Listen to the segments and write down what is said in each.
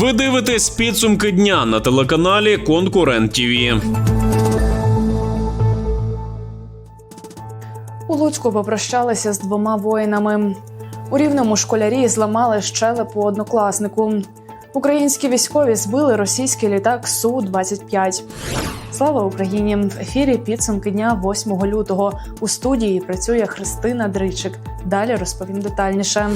Ви дивитесь підсумки дня на телеканалі Конкурент ТІВІ. У Луцьку попрощалися з двома воїнами. У рівному школярі зламали щелепу однокласнику. Українські військові збили російський літак су 25 Слава Україні! В ефірі підсумки дня 8 лютого. У студії працює Христина Дричик. Далі розповім детальніше.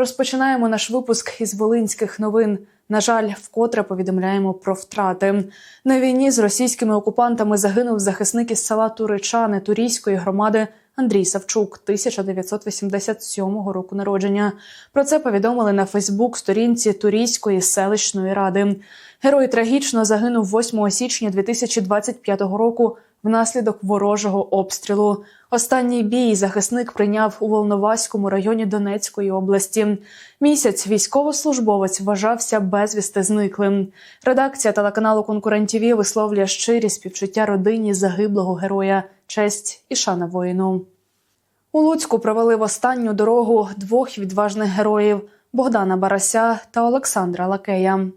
Розпочинаємо наш випуск із волинських новин. На жаль, вкотре повідомляємо про втрати. На війні з російськими окупантами загинув захисник із села Туричани Турійської громади Андрій Савчук, 1987 року народження. Про це повідомили на Фейсбук сторінці Турійської селищної ради. Герой трагічно загинув 8 січня 2025 року внаслідок ворожого обстрілу. Останній бій захисник прийняв у Волноваському районі Донецької області. Місяць військовослужбовець вважався безвісти зниклим. Редакція телеканалу Конкурентів висловлює щирі співчуття родині загиблого героя, честь і шана воїну. У Луцьку провели в останню дорогу двох відважних героїв Богдана Барася та Олександра Лакея.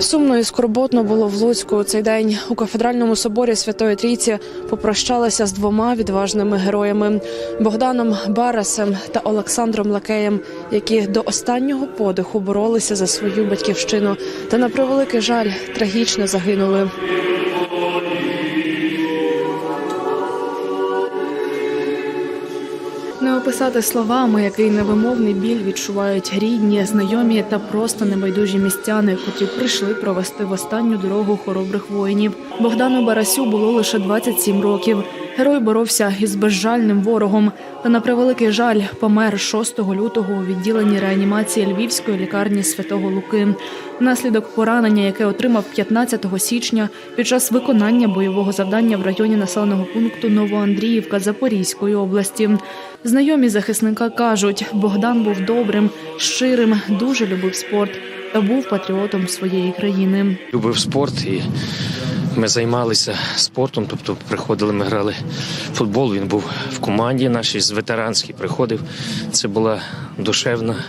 Сумно і скорботно було в Луцьку у цей день. У кафедральному соборі Святої Трійці попрощалися з двома відважними героями Богданом Барасем та Олександром Лакеєм, які до останнього подиху боролися за свою батьківщину та на превеликий жаль трагічно загинули. Описати словами, який невимовний біль відчувають рідні, знайомі та просто небайдужі містяни, котрі прийшли провести в останню дорогу хоробрих воїнів. Богдану Барасю було лише 27 років. Герой боровся із безжальним ворогом та на превеликий жаль помер 6 лютого у відділенні реанімації Львівської лікарні Святого Луки. Внаслідок поранення, яке отримав 15 січня під час виконання бойового завдання в районі населеного пункту Новоандріївка Запорізької області. Знайомі захисника кажуть, Богдан був добрим, щирим, дуже любив спорт та був патріотом своєї країни. любив спорт і ми займалися спортом. Тобто приходили, ми грали в футбол. Він був в команді нашій з ветеранській приходив. Це була душевна,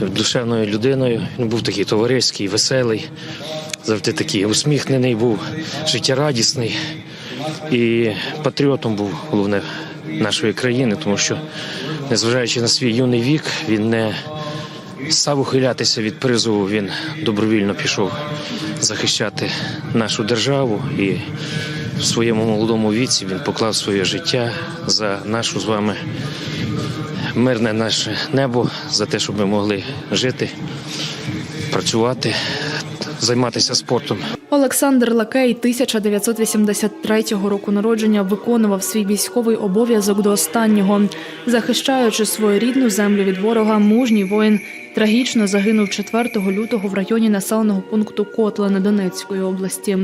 душевною людиною. Він був такий товариський, веселий, завжди такий усміхнений, був життєрадісний і патріотом був головне нашої країни, тому що, незважаючи на свій юний вік, він не став ухилятися від призову. Він добровільно пішов захищати нашу державу і в своєму молодому віці він поклав своє життя за нашу з вами мирне наше небо, за те, щоб ми могли жити, працювати, займатися спортом. Олександр Лакей 1983 року народження виконував свій військовий обов'язок до останнього, захищаючи свою рідну землю від ворога. Мужній воїн трагічно загинув 4 лютого в районі населеного пункту Котлина Донецької області.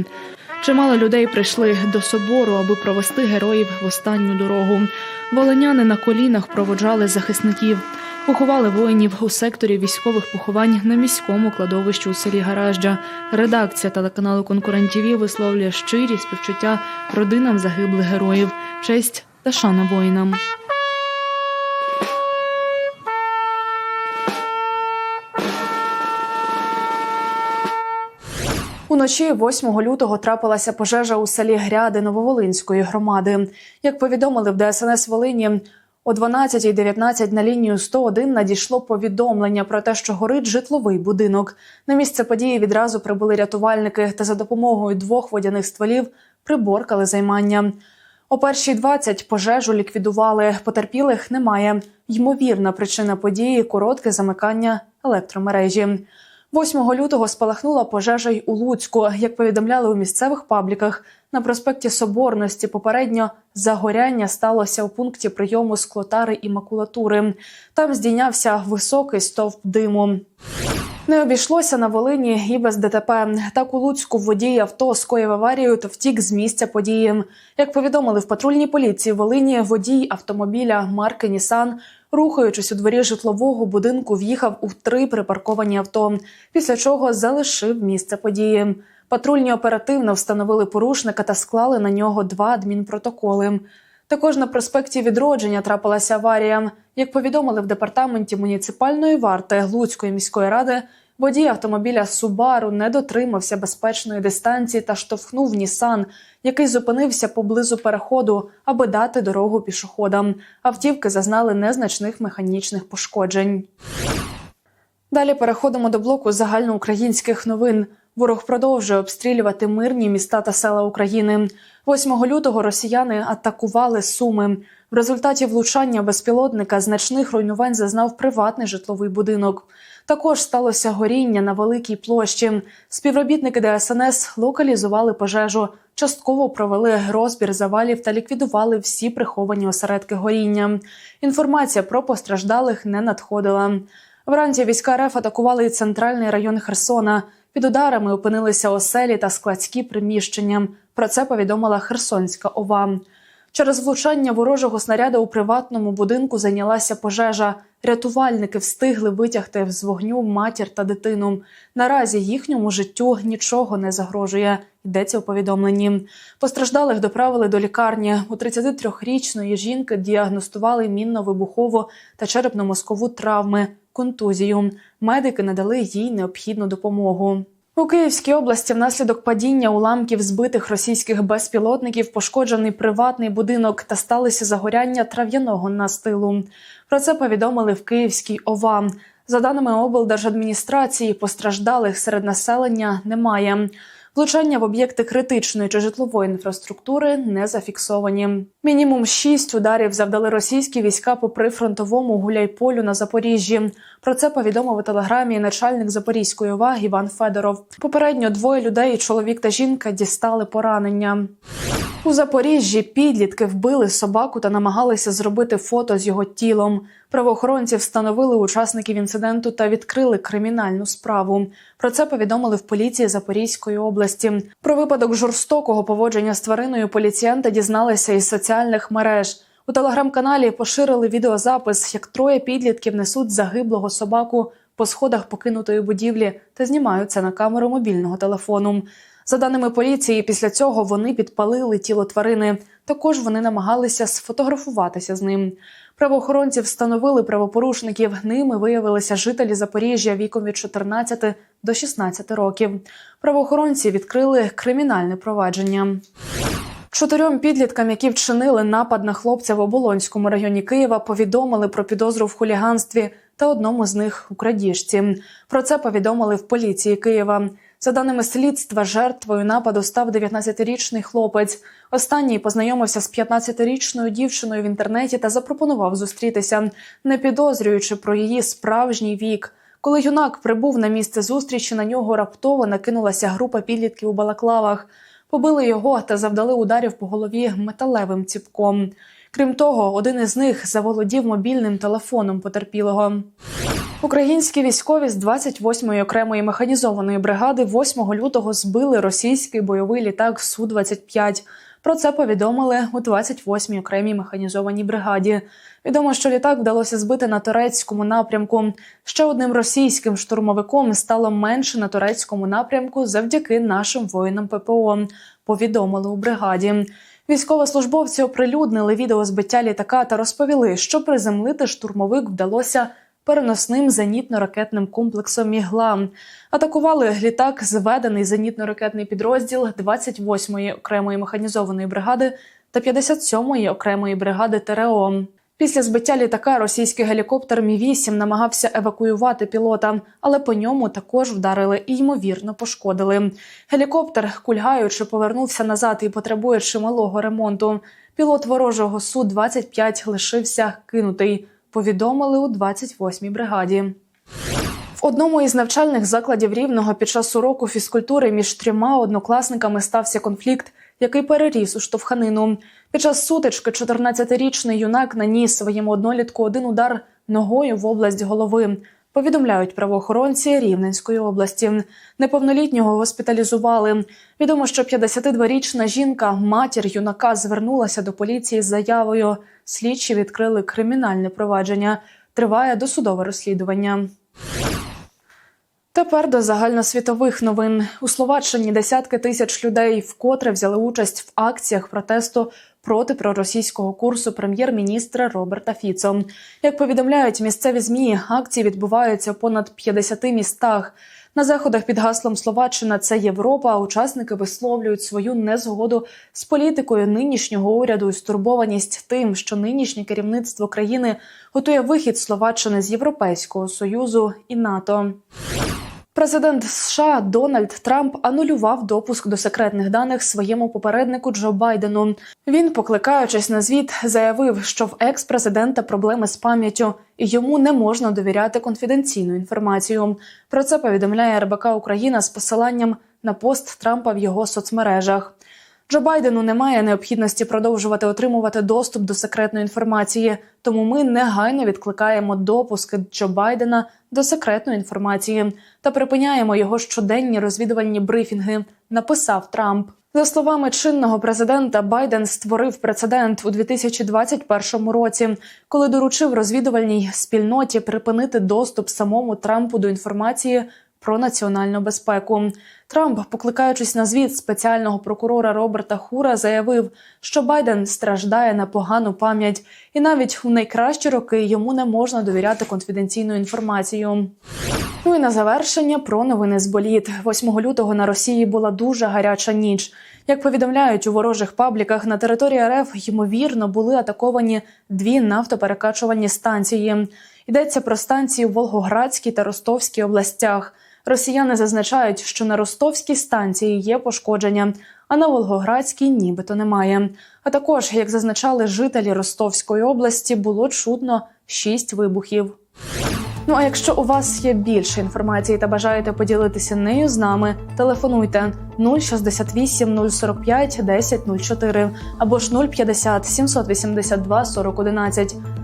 Чимало людей прийшли до собору, аби провести героїв в останню дорогу. Волиняни на колінах проводжали захисників. Поховали воїнів у секторі військових поховань на міському кладовищі у селі Гаражджа. Редакція телеканалу Конкурентів висловлює щирі співчуття родинам загиблих героїв, честь та шана воїнам. Уночі 8 лютого трапилася пожежа у селі Гряди Нововолинської громади. Як повідомили в ДСНС Волині, о 12.19 на лінію 101 надійшло повідомлення про те, що горить житловий будинок. На місце події відразу прибули рятувальники та за допомогою двох водяних стволів приборкали займання. О першій 20 пожежу ліквідували. Потерпілих немає. Ймовірна причина події коротке замикання електромережі. 8 лютого спалахнула пожежа й у Луцьку. Як повідомляли у місцевих пабліках, на проспекті Соборності попередньо загоряння сталося у пункті прийому склотари і макулатури. Там здійнявся високий стовп диму. Не обійшлося на Волині і без ДТП. Так у Луцьку водій авто скоїв аварію та втік з місця події. Як повідомили в патрульній поліції Волині, водій автомобіля марки Нісан, рухаючись у дворі житлового будинку, в'їхав у три припарковані авто, після чого залишив місце події. Патрульні оперативно встановили порушника та склали на нього два адмінпротоколи. Також на проспекті відродження трапилася аварія. Як повідомили в департаменті муніципальної варти Луцької міської ради, Водій автомобіля Субару не дотримався безпечної дистанції та штовхнув Нісан, який зупинився поблизу переходу, аби дати дорогу пішоходам. Автівки зазнали незначних механічних пошкоджень. Далі переходимо до блоку загальноукраїнських новин. Ворог продовжує обстрілювати мирні міста та села України. 8 лютого росіяни атакували Суми. В результаті влучання безпілотника значних руйнувань зазнав приватний житловий будинок. Також сталося горіння на великій площі. Співробітники ДСНС локалізували пожежу, частково провели розбір завалів та ліквідували всі приховані осередки горіння. Інформація про постраждалих не надходила. Вранці війська РФ атакували і центральний район Херсона. Під ударами опинилися оселі та складські приміщення. Про це повідомила Херсонська ОВА. Через влучання ворожого снаряду у приватному будинку зайнялася пожежа. Рятувальники встигли витягти з вогню матір та дитину. Наразі їхньому життю нічого не загрожує. Йдеться у повідомленні. Постраждалих доправили до лікарні. У 33-річної жінки діагностували мінно-вибухову та черепно-мозкову травми, контузію. Медики надали їй необхідну допомогу. У Київській області внаслідок падіння уламків збитих російських безпілотників пошкоджений приватний будинок та сталося загоряння трав'яного настилу. Про це повідомили в Київській ОВА. За даними облдержадміністрації, постраждалих серед населення немає. Влучання в об'єкти критичної чи житлової інфраструктури не зафіксовані. Мінімум шість ударів завдали російські війська по прифронтовому гуляйполю на Запоріжжі. Про це повідомив у телеграмі начальник Запорізької ОВА Іван Федоров. Попередньо двоє людей, чоловік та жінка, дістали поранення. У Запоріжжі підлітки вбили собаку та намагалися зробити фото з його тілом. Правоохоронці встановили учасників інциденту та відкрили кримінальну справу. Про це повідомили в поліції Запорізької області. Про випадок жорстокого поводження з твариною поліціянти дізналися із соціальних мереж. У телеграм-каналі поширили відеозапис, як троє підлітків несуть загиблого собаку по сходах покинутої будівлі та знімають це на камеру мобільного телефону. За даними поліції, після цього вони підпалили тіло тварини. Також вони намагалися сфотографуватися з ним. Правоохоронці встановили правопорушників. Ними виявилися жителі Запоріжжя віком від 14 до 16 років. Правоохоронці відкрили кримінальне провадження. Чотирьом підліткам, які вчинили напад на хлопця в Оболонському районі Києва, повідомили про підозру в хуліганстві та одному з них у крадіжці. Про це повідомили в поліції Києва. За даними слідства, жертвою нападу став 19-річний хлопець. Останній познайомився з 15-річною дівчиною в інтернеті та запропонував зустрітися, не підозрюючи про її справжній вік. Коли юнак прибув на місце зустрічі, на нього раптово накинулася група підлітків у балаклавах. Побили його та завдали ударів по голові металевим ціпком. Крім того, один із них заволодів мобільним телефоном потерпілого. Українські військові з 28-ї окремої механізованої бригади 8 лютого збили російський бойовий літак Су-25. Про це повідомили у 28-й окремій механізованій бригаді. Відомо, що літак вдалося збити на турецькому напрямку. Ще одним російським штурмовиком стало менше на турецькому напрямку завдяки нашим воїнам ППО. Повідомили у бригаді. Військовослужбовці оприлюднили відео збиття літака та розповіли, що приземлити штурмовик вдалося переносним зенітно-ракетним комплексом Мігла. Атакували літак, зведений зенітно-ракетний підрозділ 28-ї окремої механізованої бригади та 57-ї окремої бригади ТРО. Після збиття літака російський гелікоптер Мі 8 намагався евакуювати пілота, але по ньому також вдарили і ймовірно пошкодили. Гелікоптер, кульгаючи, повернувся назад і потребує чималого ремонту. Пілот ворожого су 25 лишився кинутий. Повідомили у 28-й бригаді. Одному із навчальних закладів рівного під час уроку фізкультури між трьома однокласниками стався конфлікт, який переріс у штовханину. Під час сутички 14-річний юнак наніс своєму однолітку один удар ногою в область голови. Повідомляють правоохоронці Рівненської області. Неповнолітнього госпіталізували. Відомо, що 52-річна жінка, матір юнака, звернулася до поліції з заявою. Слідчі відкрили кримінальне провадження. Триває досудове розслідування. Тепер до загальносвітових новин у Словаччині десятки тисяч людей вкотре взяли участь в акціях протесту проти проросійського курсу прем'єр-міністра Роберта Фіцо. Як повідомляють місцеві змі, акції відбуваються в понад 50 містах. На заходах під гаслом Словаччина це Європа. Учасники висловлюють свою незгоду з політикою нинішнього уряду і стурбованість тим, що нинішнє керівництво країни готує вихід Словаччини з Європейського союзу і НАТО. Президент США Дональд Трамп анулював допуск до секретних даних своєму попереднику Джо Байдену. Він, покликаючись на звіт, заявив, що в екс-президента проблеми з пам'яттю і йому не можна довіряти конфіденційну інформацію. Про це повідомляє РБК Україна з посиланням на пост Трампа в його соцмережах. Джо Байдену немає необхідності продовжувати отримувати доступ до секретної інформації, тому ми негайно відкликаємо допуски Джо Байдена до секретної інформації та припиняємо його щоденні розвідувальні брифінги. Написав Трамп. За словами чинного президента, Байден створив прецедент у 2021 році, коли доручив розвідувальній спільноті припинити доступ самому Трампу до інформації про національну безпеку. Трамп, покликаючись на звіт спеціального прокурора Роберта Хура, заявив, що Байден страждає на погану пам'ять, і навіть у найкращі роки йому не можна довіряти конфіденційну інформацію. Ну і на завершення про новини з боліт. 8 лютого на Росії була дуже гаряча ніч. Як повідомляють у ворожих пабліках, на території РФ ймовірно були атаковані дві нафтоперекачувальні станції. Йдеться про станції у Волгоградській та Ростовській областях. Росіяни зазначають, що на ростовській станції є пошкодження, а на Волгоградській нібито немає. А також, як зазначали жителі Ростовської області, було чутно шість вибухів. Ну а якщо у вас є більше інформації та бажаєте поділитися нею з нами, телефонуйте 068 045 1004 або ж 050 782 4011.